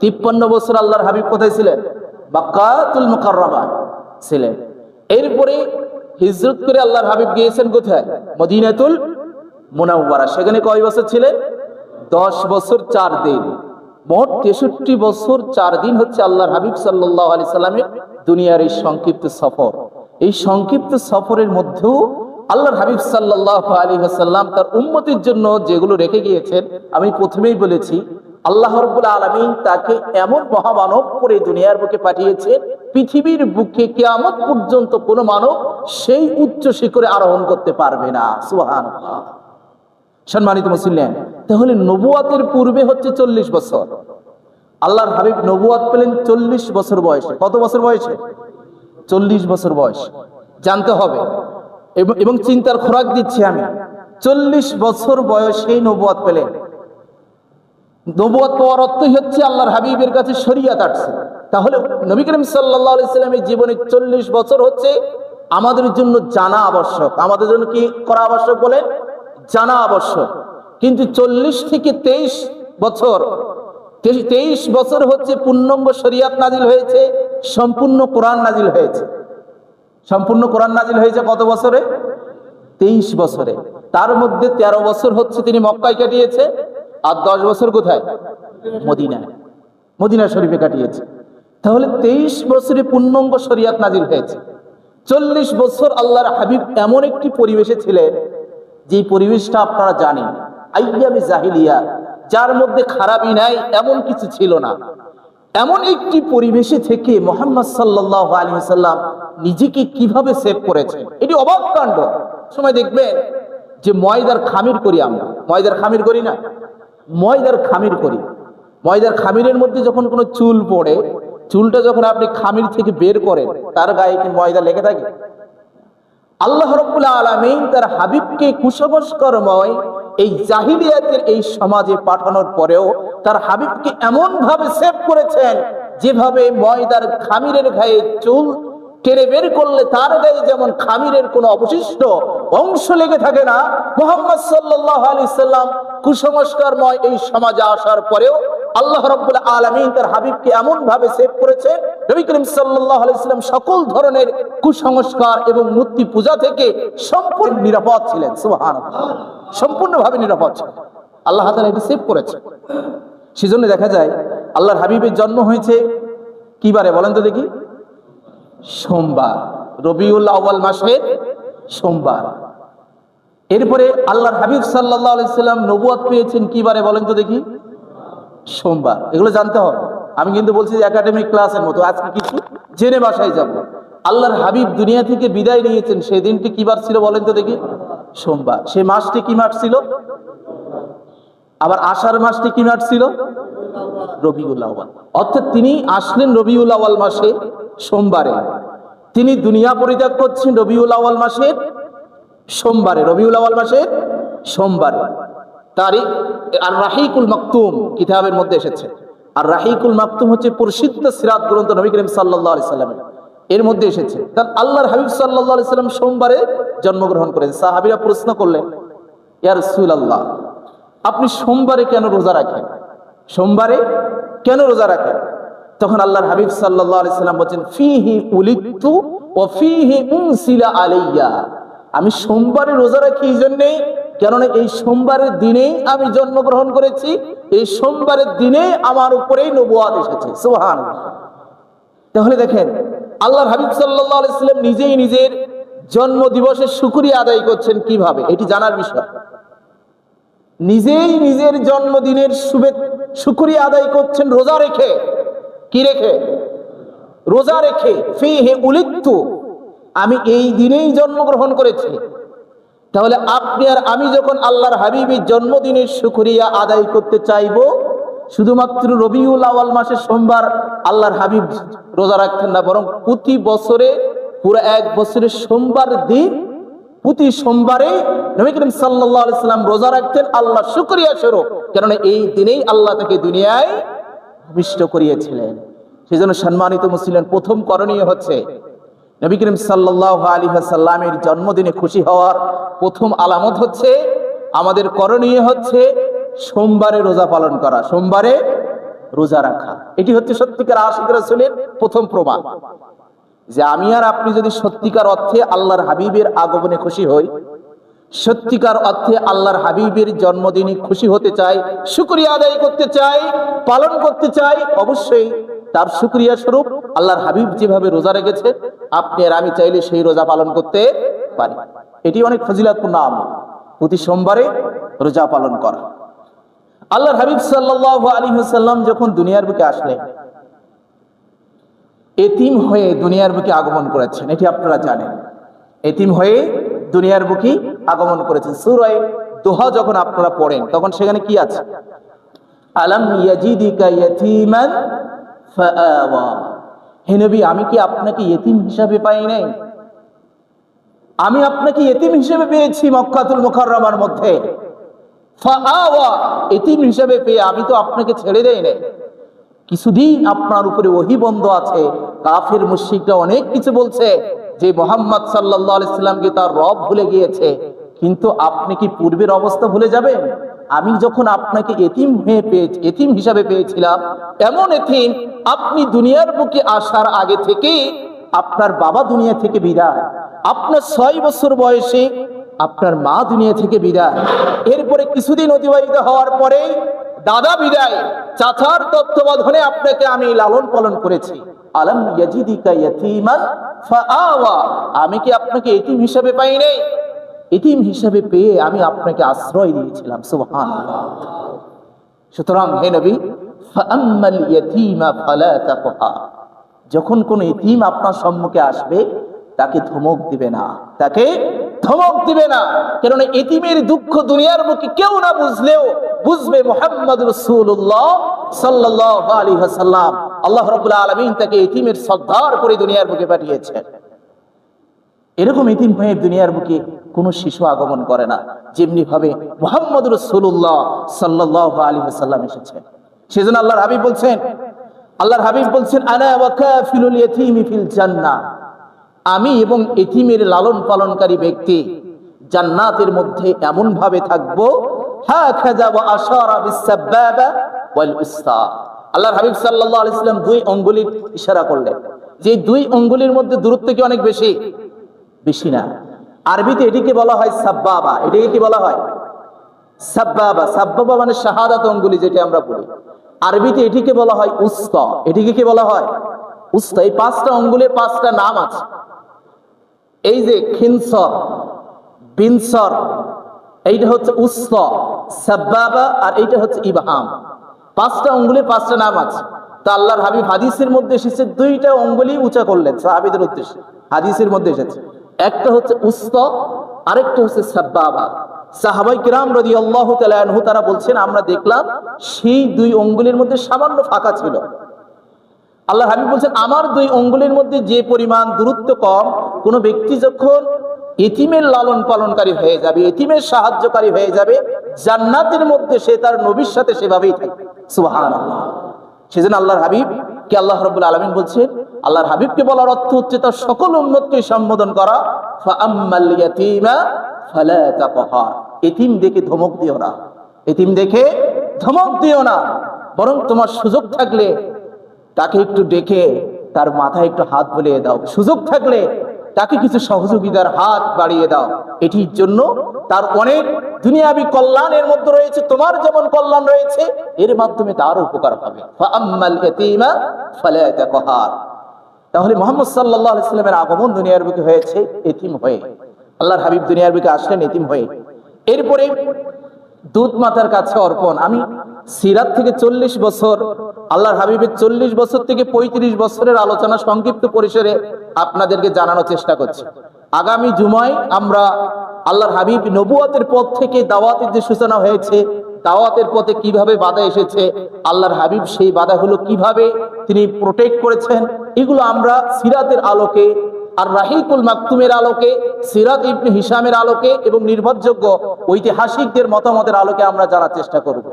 তিপ্পান্ন বছর আল্লাহর হাবিব কোথায় ছিলেন? বাক্কাতুল মুকাররমা ছিলেন। এরপরে হিজরত করে আল্লাহর হাবিব গিয়েছেন কোথায়? মদিনাতুল মুনাওয়ারা। সেখানে কয় বছর ছিলেন? দশ বছর চার দিন। মোট তেষট্টি বছর চার দিন হচ্ছে আল্লাহর হাবিব সাল্লাহ আলি সাল্লামের দুনিয়ার এই সংক্ষিপ্ত সফর। এই সংক্ষিপ্ত সফরের মধ্যেও আল্লাহর হাবিব সাল্লাহ আলী সাল্লাম তার উন্মতির জন্য যেগুলো রেখে গিয়েছেন, আমি প্রথমেই বলেছি আল্লাহ রব্বুল আলমিন তাকে এমন মহামানব করে দুনিয়ার বুকে পাঠিয়েছে, পৃথিবীর বুকে কেয়ামত পর্যন্ত কোনো মানব সেই উচ্চ শিখরে আরোহণ করতে পারবে না। সুহান সম্মানিত মুসলিম, তাহলে নবুয়াতের পূর্বে হচ্ছে চল্লিশ বছর। আল্লাহর হাবিব নবুয়াত পেলেন চল্লিশ বছর বয়সে। কত বছর বয়সে? চল্লিশ বছর বয়স। জানতে হবে। এবং- এবং চিন্তার খোরাক দিচ্ছি আমি। চল্লিশ বছর বয়সেই নবুয়াত পেলেন। নবুয়াত পাওয়ার অর্থই হচ্ছে আল্লাহর হাবিবের কাছে শরিয়াত আসছে। তাহলে নবী করিম সাল্লাহ ইসলামের জীবনে চল্লিশ বছর হচ্ছে আমাদের জন্য জানা আবশ্যক। আমাদের জন্য কি করা আবশ্যক বলেন জানা আবশ্যক। কিন্তু চল্লিশ থেকে তেইশ বছর তেইশ বছর হচ্ছে পূর্ণাঙ্গ শরিয়াত নাজিল হয়েছে, সম্পূর্ণ কোরআন নাজিল হয়েছে। সম্পূর্ণ কোরআন নাজিল হয়েছে কত বছরে? তেইশ বছরে। তার মধ্যে ১৩ বছর হচ্ছে তিনি মক্কায় কাটিয়েছে। আর দশ বছর কোথায়? মদিনায়। মদিনা শরীফে কাটিয়েছে। তাহলে তেইশ বছরে পূর্ণাঙ্গ শরিয়াত নাজির হয়েছে। চল্লিশ বছর আল্লাহর হাবিব এমন একটি পরিবেশে ছিলেন যে পরিবেশটা আপনারা জানেন। আইয়ামি জাহিলিয়া, যার মধ্যে খারাপই নাই, এমন কিছু ছিল না। এমন একটি পরিবেশে থেকে মোহাম্মদ সাল্লাহ আলী সাল্লাম নিজেকে কীভাবে সেভ করেছে এটি অবাক কাণ্ড। সময় দেখবেন যে ময়দার খামির করি আমরা। ময়দার খামির করি না? ময়দার খামির করি। ময়দার খামিরের মধ্যে যখন কোনো চুল পড়ে, চুলটা যখন আপনি খামির থেকে বের করেন, তার গায়ে কি ময়দা লেগে থাকে? আল্লাহ রব্বুল আলমিন তার হাবিবকে কুসংস্কারময় এই জাহিলিয়াতের এই সমাজে পাঠানোর পরেও তার হাবিবকে এমন ভাবে সেভ করেছেন, যেভাবে ময়দার খামিরের গায়ে চুল কেড়ে বের করলে তার গায়ে যেমন খামিরের কোনো অবশিষ্ট অংশ লেগে থাকে না, মোহাম্মদ সাল্লাহ আলি সাল্লাম কুসংস্কারময় এই সমাজে আসার পরেও আল্লাহ রব্বুল আলমিন তার হাবিবকে এমন ভাবে সেভ করেছে, নবী করিম সাল্লাহ সকল ধরনের কুসংস্কার এবং মূর্তি পূজা থেকে সম্পূর্ণ নিরাপদ ছিলেন সুবাহান সম্পূর্ণভাবে নিরাপদ ছিলেন। আল্লাহ তালা এটি সেভ করেছে। সেজন্য দেখা যায়, আল্লাহর হাবিবের জন্ম হয়েছে কি বারে বলেন তো দেখি। সোমবার, রবিউল আউ্বাল মাসের সোমবার। এরপরে আল্লাহর হাবিব সাল্লাহ আলাইসাল্লাম নবুয়াত পেয়েছেন কি বারে বলেন তো দেখি? সোমবার। এগুলো জানতে হবে। আমি কিন্তু বলছি যে একাডেমিক ক্লাসের মতো। আজকে কিছু জেনে বাসায় যাব। আল্লাহর হাবিব দুনিয়া থেকে বিদায় নিয়েছেন। সেই দিনটি কি বার ছিল বলেন তো দেখি? সোমবার। সে মাসটি কি মাস ছিল? আবার আষাঢ় মাসটি কি মাস ছিল? রবিউল অর্থাৎ তিনি আসলেন রবিউল মাসে সোমবারে। তিনি দুনিয়া পরিত্যাগ করছেন রবিউল আওয়াল মাসের সোমবারে। রবিউল আওয়াল মাসের সোমবারে। তারিখ, আর রাহিকুল মাকতুম কিতাবের মধ্যে এসেছে। আর রাহিকুল মাকতুম হচ্ছে প্রসিদ্ধ সিরাত গ্রন্থ নবী করিম সাল্লাহ আলি এর মধ্যে এসেছে। তার আল্লাহর হাবিব সাল্লাহ আলি সাল্লাম সোমবারে জন্মগ্রহণ করেন। সাহাবিরা প্রশ্ন করলেন ইয়ার রসুল আল্লাহ আপনি সোমবারে কেন রোজা রাখেন? সোমবারে কেন রোজা রাখেন? তখন আল্লাহর হাবিব সাল্লাম বলছেন, ফিহি উলিত্তু ও ফিহি উনসিলা আলাইয়া। আমি সোমবারে রোজা রাখি এই জন্যে কেননা এই সোমবারের দিনেই আমি জন্মগ্রহণ করেছি, এই সোমবারের দিনে আমার উপরেই নবুয়াদ এসেছে। সোহান তাহলে দেখেন, আল্লাহর হাবিব আলাইসাল্লাম নিজেই নিজের জন্ম দিবসের শুকুরিয়া আদায় করছেন কীভাবে? এটি জানার বিষয়। নিজেই নিজের জন্মদিনের শুভে শুকুরিয়া আদায় করছেন রোজা রেখে। কি রেখে? রোজা রেখে ফি হে আমি এই দিনেই জন্মগ্রহণ করেছি। তাহলে আপনি আর আমি যখন আল্লাহর হাবিবের জন্মদিনের শুকরিয়া আদায় করতে চাইব, শুধুমাত্র রবিউল আওয়াল মাসের সোমবার আল্লাহর হাবিব রোজা রাখতেন না, বরং প্রতি বছরে, পুরো এক বছরের সোমবার দিন প্রতি সোমবারে নবী করিম সাল্লাহ সাল্লাম রোজা রাখতেন আল্লাহ শুকরিয়া স্বরূপ। কেননা এই দিনেই আল্লাহ তাকে দুনিয়ায় ভূমিষ্ঠ করিয়েছিলেন। সেই জন্য সম্মানিত মুসলিম, প্রথম করণীয় হচ্ছে নবী করিম সাল্লাহ আলী সাল্লামের জন্মদিনে খুশি হওয়ার প্রথম আলামত হচ্ছে, আমাদের করণীয় হচ্ছে সোমবারে রোজা পালন করা, সোমবারে রোজা রাখা। এটি হচ্ছে সত্যিকার আশিক রাসূলের প্রথম প্রমাণ। যে আমি আর আপনি যদি সত্যিকার অর্থে আল্লাহর হাবিবের আগমনে খুশি হই সত্যিকার অর্থে আল্লাহর হাবিবের জন্মদিনে খুশি হতে চাই শুক্রিয়া আদায় করতে চাই পালন করতে চাই অবশ্যই তার শুক্রিয়া স্বরূপ আল্লাহর হাবিব যেভাবে রোজা রেখেছে, আপনি আর আমি চাইলে সেই রোজা পালন করতে পারি। এটি অনেক ফজিলাতপূর্ণ আমল প্রতি সোমবারে রোজা পালন করা। আল্লাহর হাবিব সাল্লাল্লাহু আলাইহি ওয়াসাল্লাম যখন দুনিয়ার বুকে আসলেন, এতিম হয়ে দুনিয়ার বুকে আগমন করেছেন, এটি আপনারা জানেন। এতিম হয়ে দুনিয়ার বুকে আগমন করেছেন। সুরায় দোহা যখন আপনারা পড়েন, তখন সেখানে কি আছে? আলাম ইয়াজিদিকা আমি কি আপনাকে ইতিম হিসাবে পাই নাই? আমি আপনাকে ইতিম হিসেবে পেয়েছি মক্কাতুল মুকাররমার মধ্যে। ফাআওয়া ইতিম হিসেবে পেয়ে আমি তো আপনাকে ছেড়ে দেই নাই। কিছুদিন আপনার উপরে ওহি বন্ধ আছে, কাফের মুশরিকরা অনেক কিছু বলছে। যে মোহাম্মদ সাল্লাল্লাহু আলাইহি সাল্লামকে তার রব ভুলে গিয়েছে। কিন্তু আপনি কি পূর্বের অবস্থা ভুলে যাবেন? আমি যখন আপনাকে এতিম হয়ে পেয়েছি, এতিম হিসাবে পেয়েছিলাম, এমন এতিম আপনি দুনিয়ার বুকে আসার আগে থেকে আপনার বাবা দুনিয়া থেকে বিদায়, আপনার ছয় বছর বয়সে আপনার মা দুনিয়া থেকে বিদায়, এরপরে কিছুদিন অতিবাহিত হওয়ার পরে দাদা বিদায়, চাচার তত্ত্বাবধানে আপনাকে আমি লালন পালন করেছি। আলম ইয়াজিদিকা ইয়াতীমান ফাআওয়া, আমি কি আপনাকে এতিম হিসাবে পাই নাই এতিম হিসাবে পেয়ে আমি আপনাকে আশ্রয় দিয়েছিলাম, সুবহানাল্লাহ। সুতরাং হে নবী যখন কোন ইতিম আপনার সম্মুখে আসবে, তাকে ধমক দিবে না। তাকে ধমক দিবে না। কারণ এতিমের দুঃখ দুনিয়ার মুখে কেউ না বুঝলেও বুঝবে মোহাম্মদ রসুল্লাহ সাল্লাহ আলী হাসাল্লাম আল্লাহ রবুল্লাহ আলমিন তাকে এতিমের শ্রদ্ধার করে দুনিয়ার মুখে পাঠিয়েছেন। এরকম এতিম হয়ে দুনিয়ার বুকে কোনো শিশু আগমন করে না। যেমনি ভাবে মোহাম্মদ রসুল্লাহ সাল্লাহ আলী হাসাল্লাম এসেছেন সেজন্য আল্লাহর হাবিব বলছেন, আল্লাহর হাবিব বলছেন আনা আমি এবং এতিমের লালন পালনকারী ব্যক্তি জান্নাতের মধ্যে এমন ভাবে থাকব আল্লাহর হাবিব সাল্লাল্লাহু আলাইহি সাল্লাম দুই আঙ্গুলির ইশারা করলেন। যে দুই আঙ্গুলির মধ্যে দূরত্ব কি অনেক বেশি? বেশি না। আরবিতে এটিকে বলা হয় সাব্বাবা। এটিকে কি বলা হয়? সাব্বাবা। সাব্বাবা মানে শাহাদাত অঙ্গুলি যেটা আমরা বলি। আরবিতে এটিকে বলা হয় উস্ত। এটিকে কি বলা হয়? উস্ত। এই পাঁচটা অঙ্গুলের পাঁচটা নাম আছে। এই যে খিনসর, বিনসর, এইটা হচ্ছে উস্ত, সাব্বাবা আর এইটা হচ্ছে ইবহাম। পাঁচটা অঙ্গুলের পাঁচটা নাম আছে। তা আল্লাহর হাবিব হাদিসের মধ্যে এসেছে, দুইটা অঙ্গুলি উঁচা করলেন সাহাবিদের উদ্দেশ্যে। হাদিসের মধ্যে এসেছে। একটা হচ্ছে উস্ত, আরেকটা হচ্ছে সাব্বাবা। সাহাবাই কিরাম রদি আল্লাহ তালু তারা বলছেন, আমরা দেখলাম সেই দুই অঙ্গুলির মধ্যে সামান্য ফাঁকা ছিল। আল্লাহ হাবিব বলছেন, আমার দুই অঙ্গুলির মধ্যে যে পরিমাণ দূরত্ব কম, কোন ব্যক্তি যখন এতিমের লালন পালনকারী হয়ে যাবে, এতিমের সাহায্যকারী হয়ে যাবে, জান্নাতের মধ্যে সে তার নবীর সাথে সেভাবেই থাকবে। সুবাহান সেজন্য আল্লাহর হাবিব কে আল্লাহ রবুল আলমিন বলছে? আল্লাহর হাবিবকে বলার অর্থ হচ্ছে তার সকল উন্নতকে সম্বোধন করা এতিম দেখে ধমক দিও না। এতিম দেখে ধমক দিও না। বরং তোমার সুযোগ থাকলে তাকে একটু ডেকে তার মাথায় একটু হাত বুলিয়ে দাও। সুযোগ থাকলে তাকে কিছু সহযোগিতার হাত বাড়িয়ে দাও। এটির জন্য তার অনেক দুনিয়াবি কল্যাণের মধ্যে রয়েছে, তোমার যেমন কল্যাণ রয়েছে, এর মাধ্যমে তার উপকার হবে। তাহলে মোহাম্মদ সাল্লাল্লাহু আলাইহি সাল্লামের আগমন দুনিয়ার বুকে হয়েছে, এতিম হয়ে। আল্লাহর হাবিব দুনিয়ার বুকে আসলেন, এতিম হয়ে। এরপরে দুধ মাতার কাছে অর্পণ। আমি সিরাত থেকে চল্লিশ বছর, আল্লাহর হাবিবের চল্লিশ বছর থেকে পঁয়ত্রিশ বছরের আলোচনা সংক্ষিপ্ত পরিসরে আপনাদেরকে জানানোর চেষ্টা করছি। আগামী জুমায় আমরা আল্লাহর হাবিব নবুয়াতের পথ থেকে দাওয়াতের যে সূচনা হয়েছে, দাওয়াতের পথে কীভাবে বাধা এসেছে, আল্লাহর হাবিব সেই বাধাগুলো কীভাবে তিনি প্রোটেক্ট করেছেন, এগুলো আমরা সিরাতের আলোকে আর রাহিকুল মাকতুমের আলোকে, সিরাত ইবনে হিসামের আলোকে এবং নির্ভরযোগ্য ঐতিহাসিকদের মতামতের আলোকে আমরা জানার চেষ্টা করব।